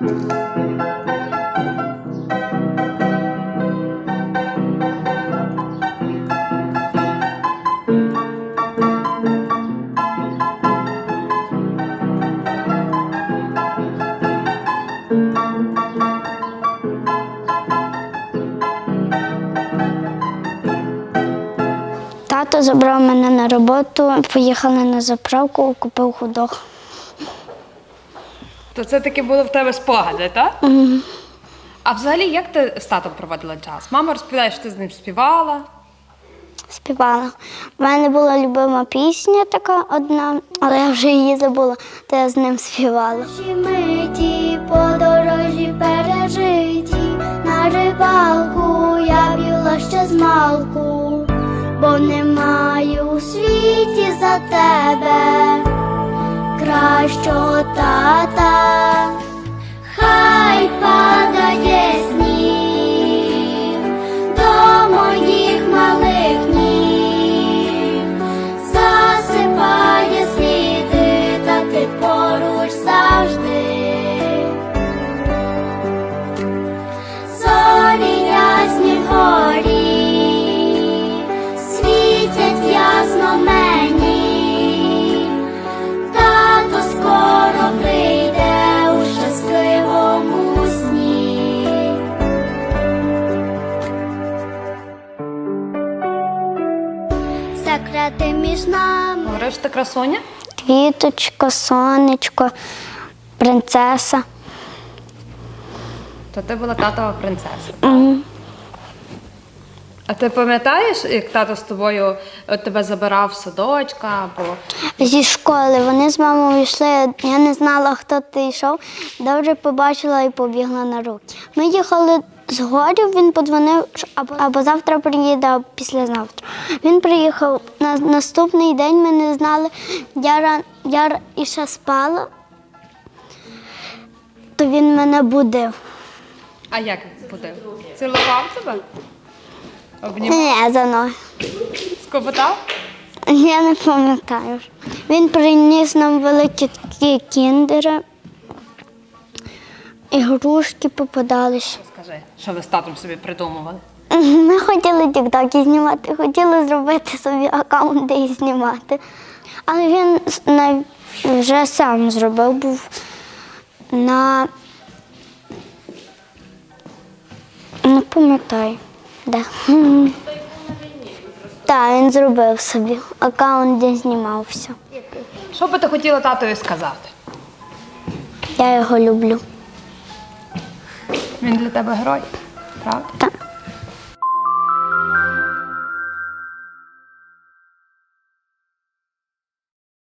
Тато забрав мене на роботу, поїхали на заправку, купив худох. То це таки було в тебе спогади, так? А взагалі, як ти з татом проводила час? Мама розповідає, що ти з ним співала. Співала. У мене була любима пісня така одна, але я вже її забула, то я з ним співала. Миті подорожі пережиті, на рибалку я б'юла ще з малку, бо не маю у світі за тебе Da da. Секрети між нами. Говориш, ти красуня? Квіточка, сонечко, принцеса. То ти була татова принцеса. А ти пам'ятаєш, як тато з тобою от, тебе забирав з садочка або Зі школи вони з мамою йшли. Я не знала, хто ти йшов. Добре побачила і побігла на руки. Ми їхали з горів, він подзвонив, або, завтра приїде, або післязавтра. Він приїхав на наступний день. Ми не знали. Я, ран, я і ще спала, то він мене будив. А як буде? Цілував тебе? Обнімав? Не за ноги. Скоботав? Я не пам'ятаю. Він приніс нам великі кіндери. Ігрушки попадались. Скажи, що ви з татом собі придумували? Ми хотіли тіктоки знімати, хотіли зробити собі аккаунт, де їх знімати. Але він вже сам зробив, був на. Не пам'ятаю, де. Так, він зробив собі аккаунт, де знімався. Що би ти хотіла татові сказати? Я його люблю. Він для тебе герой, правда? Так.